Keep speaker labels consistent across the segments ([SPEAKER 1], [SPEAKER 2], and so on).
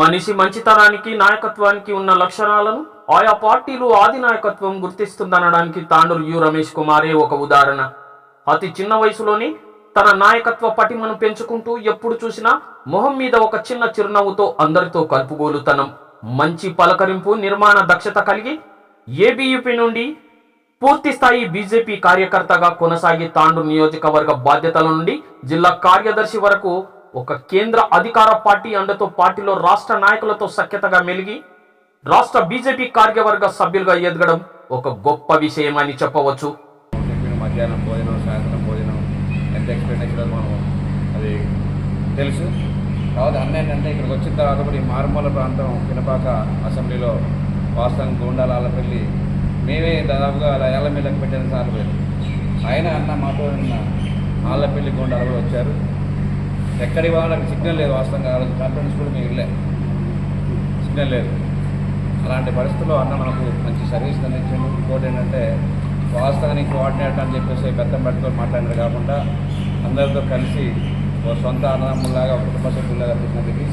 [SPEAKER 1] మనిషి మంచితనానికి నాయకత్వానికి ఉన్న లక్షణాలను ఆయా పార్టీలు ఆది నాయకత్వం గుర్తిస్తుందనడానికి తాండూరు యు రమేష్ కుమారే ఒక ఉదాహరణ. అతి చిన్న వయసులోనే తన నాయకత్వ పటిమను పెంచుకుంటూ ఎప్పుడు చూసినా మొహం మీద ఒక చిన్న చిరునవ్వుతో అందరితో కలుపుగోలుతనం. మంచి పలకరింపు నిర్మాణ దక్షత కలిగి ఏబియుపి నుండి పూర్తి స్థాయి బీజేపీ కార్యకర్తగా కొనసాగి తాండూరు నియోజకవర్గ బాధ్యతల నుండి జిల్లా కార్యదర్శి వరకు ఒక కేంద్ర అధికార పార్టీ అండతో పార్టీలో రాష్ట్ర నాయకులతో సఖ్యతగా మెలిగి రాష్ట్ర బీజేపీ కార్యవర్గ సభ్యులుగా ఎదగడం ఒక గొప్ప విషయం అని చెప్పవచ్చు
[SPEAKER 2] మధ్యాహ్నం భోజనం సాయంత్రం భోజనం ఎంత ఎక్స్పెండిచర్ మనం అది తెలుసు. కాబట్టి అన్న అంటే ఇక్కడికి వచ్చిన తర్వాత కూడా ఈ మారుమూల ప్రాంతం పినపాక అసెంబ్లీలో వాస్తవం గుండాల ఆలపల్లి మేమే దాదాపుగా అలా ఏళ్ళ మీదకి పెట్టిన సార్ ఆయన అన్న మాతో ఉన్న ఆళ్ళపల్లి గుండాలు కూడా వచ్చారు. ఎక్కడి వాళ్ళకి సిగ్నల్ లేదు వాస్తవంగా ఆ రోజు కాన్ఫరెన్స్ కూడా మేము వెళ్ళాం సిగ్నల్ లేదు. అలాంటి పరిస్థితుల్లో అన్న మనకు మంచి సర్వీస్ అందించాడు. ఇంకోటి ఏంటంటే వాస్తవానికి కోఆర్డినేటర్ అని చెప్పేసి బెత్తం పట్టుకొని మాట్లాడినారు కాకుండా అందరితో కలిసి ఒక సొంత అన్నదమ్ములాగా ఒక కుటుంబ సభ్యులాగా తిరిగినందుకు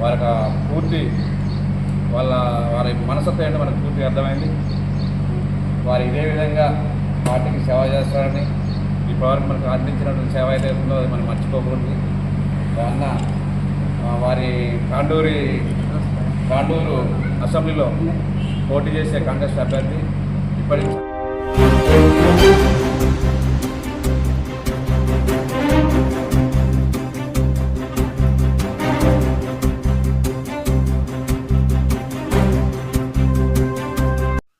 [SPEAKER 2] వాళ్ళకి పూర్తి వాళ్ళ వారి మనసత్వం ఏంటో మనకు పూర్తిగా అర్థమైంది. వారు ఇదే విధంగా పార్టీకి సేవ చేస్తారని ఈ ఇప్పటివరకు మనకు అందించినటువంటి సేవ అయితే ఉందో అది మనం మర్చిపోకూడదు. అన్న వారి కాండూరి కాండూరు అసెంబ్లీలో పోటీ చేసే కాంగ్రెస్ అభ్యర్థి ఇప్పటి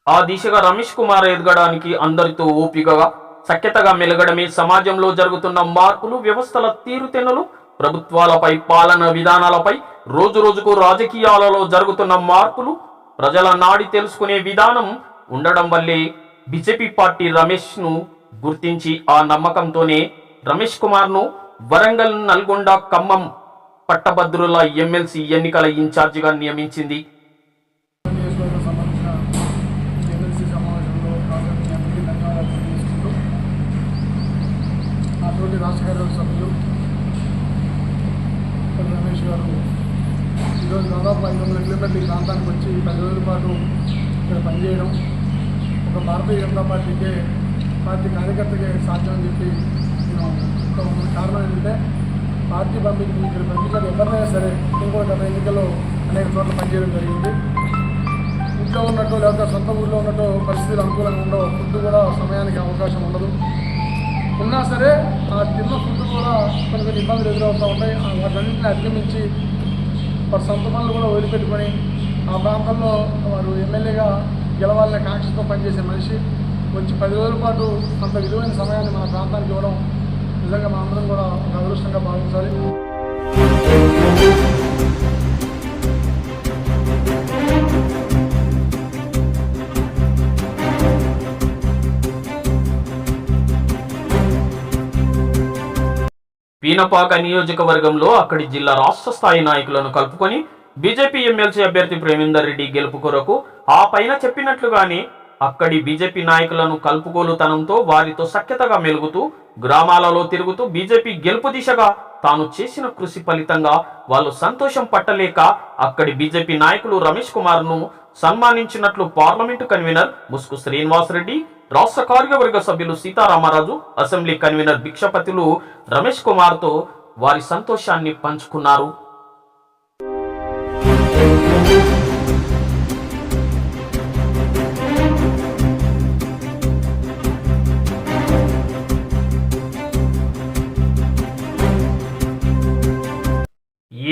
[SPEAKER 1] ఆ దిశగా రమేష్ కుమార్ ఎదగడానికి అందరితో ఓపికగా సఖ్యతగా మెలగడమే సమాజంలో జరుగుతున్న మార్పులు వ్యవస్థల తీరుతెన్నులు ప్రభుత్వాలపై పాలన విధానాలపై రోజు రోజుకు రాజకీయాలలో జరుగుతున్న మార్పులు ప్రజల నాడి తెలుసుకునే విధానం ఉండడం వల్లే బీజేపీ పార్టీ రమేష్ను గుర్తించి ఆ నమ్మకంతోనే రమేష్ కుమార్ను వరంగల్ నల్గొండ ఖమ్మం పట్టభద్రుల ఎమ్మెల్సీ ఎన్నికల ఇన్ఛార్జిగా నియమించింది.
[SPEAKER 3] నాతోటి రాష్ట్ర కార్యవర్గ సభ్యులు రమేష్ గారు. ఈరోజు దాదాపు ఐదు వందల కిలోమీటర్ల ఈ ప్రాంతానికి వచ్చి పది రోజుల పాటు ఇక్కడ పనిచేయడం. ఒక భారతీయ జనతా పార్టీకే పార్టీ కార్యకర్తకే సాధ్యం చెప్పి నేను కారణం ఏంటంటే పార్టీ పంపించి ఇక్కడ పంపించాలి ఎవరినైనా సరే ఇంకో గత ఎన్నికల్లో అనేక చోట్ల పనిచేయడం జరిగింది. ఇంట్లో ఉన్నట్టు లేకపోతే సొంత ఊళ్ళో ఉన్నట్టు పరిస్థితులు అనుకూలంగా ఉండవు. ఫుడ్ కూడా సమయానికి అవకాశం ఉండదు. ఉన్నా సరే ఆ తిన్న ఫుడ్ కూడా కొన్ని కొన్ని ఇబ్బందులు ఎదురవుతూ ఉంటాయి. ఆ వాటన్నింటిని అధిగమించి వారి సొంత పనులు కూడా వదిలిపెట్టుకొని ఆ ప్రాంతంలో వారు ఎమ్మెల్యేగా గెలవాలనే కాంక్షతో పనిచేసే మనిషి వచ్చి పది రోజుల పాటు అంత విలువైన సమయాన్ని మన ప్రాంతానికి ఇవ్వడం నిజంగా మా అందరం కూడా ఒక అదృష్టంగా
[SPEAKER 1] పీనపాక నియోజకవర్గంలో అక్కడి జిల్లా రాష్ట్ర స్థాయి నాయకులను కలుపుకొని బీజేపీ ఎమ్మెల్సీ అభ్యర్థి ప్రేమేందర్ రెడ్డి గెలుపు కొరకు ఆ పైన చెప్పినట్లుగానే అక్కడి బీజేపీ నాయకులను కలుపుకోలుతనంతో వారితో సఖ్యతగా మెలుగుతూ గ్రామాలలో తిరుగుతూ బీజేపీ గెలుపు దిశగా తాను చేసిన కృషి ఫలితంగా వాళ్ళు సంతోషం పట్టలేక అక్కడి బీజేపీ నాయకులు రమేష్ కుమార్ను సన్మానించినట్లు పార్లమెంటు కన్వీనర్ ముసుకు శ్రీనివాస్ రెడ్డి రాష్ట్ర కార్యవర్గ సభ్యులు సీతారామరాజు అసెంబ్లీ కన్వీనర్ భిక్షపతులు రమేష్ కుమార్తో వారి సంతోషాన్ని పంచుకున్నారు.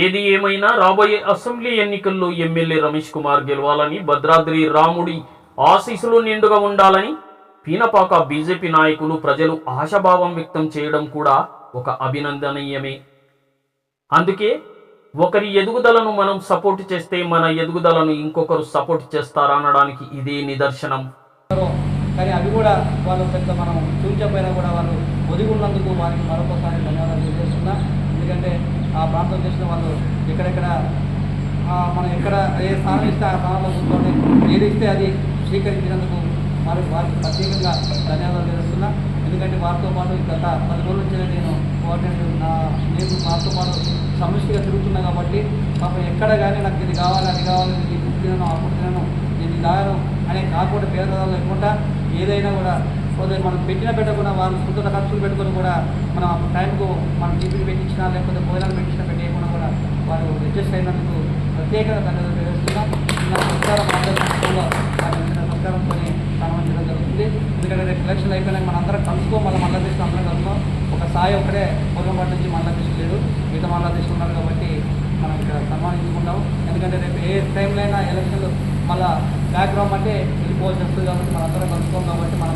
[SPEAKER 1] ఏది ఏమైనా రాబోయే అసెంబ్లీ ఎన్నికల్లో ఎమ్మెల్యే రమేష్ కుమార్ గెలవాలని భద్రాద్రి రాముడి ఆశీస్సులు నిండుగా ఉండాలని పీనపాక బీజేపీ నాయకులు ప్రజలు ఆశాభావం వ్యక్తం చేయడం కూడా ఒక అభినందనీయమే. అందుకే ఒకరి ఎదుగుదలను మనం సపోర్ట్ చేస్తే మన ఎదుగుదలను ఇంకొకరు సపోర్ట్ చేస్తారా అనడానికి ఇదే నిదర్శనం.
[SPEAKER 4] కానీ అవి కూడా వాళ్ళు పెద్ద మనం చూపించకపోయినా కూడా వాళ్ళు ఒదిగున్నందుకు వారికి మరొకసారి ధన్యవాదాలు తెలియజేస్తున్నా. ఎందుకంటే ఆ ప్రాంతం చేసిన వాళ్ళు ఎక్కడెక్కడ మనం ఎక్కడ ఏ స్థానం ఇస్తే ఆ స్థానంలో కూర్చొని ఏది ఇస్తే అది స్వీకరించినందుకు మరి వారికి ప్రత్యేకంగా ధన్యవాదాలు తెలుస్తున్నా. ఎందుకంటే వారితో పాటు గత పది రోజుల నుంచి నేను కోఆర్డినేటర్ నా నేను వారితో పాటు సమిష్టిగా తిరుగుతున్నా కాబట్టి పాపం ఎక్కడ కానీ నాకు ఇది కావాలి అది కావాలి ఇది ఇప్పుడు తినను అప్పుడు తినను ఇది తాగను అనే కాకుండా పేదవాళ్ళు లేకుండా ఏదైనా కూడా పోతే మనం పెట్టిన పెట్టకుండా వాళ్ళు సొంత ఖర్చులు పెట్టుకొని కూడా మనం ఆ టైంకు మనం టీపీలు పెట్టించినా లేకపోతే భోజనాలు పెట్టించినా పెట్టేయకుండా కూడా వారు అడ్జస్ట్ అయినందుకు ప్రత్యేకంగా ధన్యవాదాలు తెలియజేస్తున్నాం నా సంస్కారం జరుగుతుంది. ఎందుకంటే రేపు ఎలక్షన్ అయిపోయినాక మనందరం కలుసుకో మళ్ళీ మళ్ళా దేశం అందరం కలుసుకో. ఒక సాయి ఒకటే పొగంపాటి నుంచి మన దేశం లేదు మిగతా మళ్ళా ఉన్నారు కాబట్టి మనం ఇక్కడ సన్మానించుకుంటాం. ఎందుకంటే రేపు ఏ టైంలో అయినా ఎలక్షన్లు మళ్ళీ బ్యాక్గ్రౌండ్ అంటే వెళ్ళిపోవాల్సి వస్తుంది కాబట్టి మనందరం కలుసుకోం కాబట్టి మన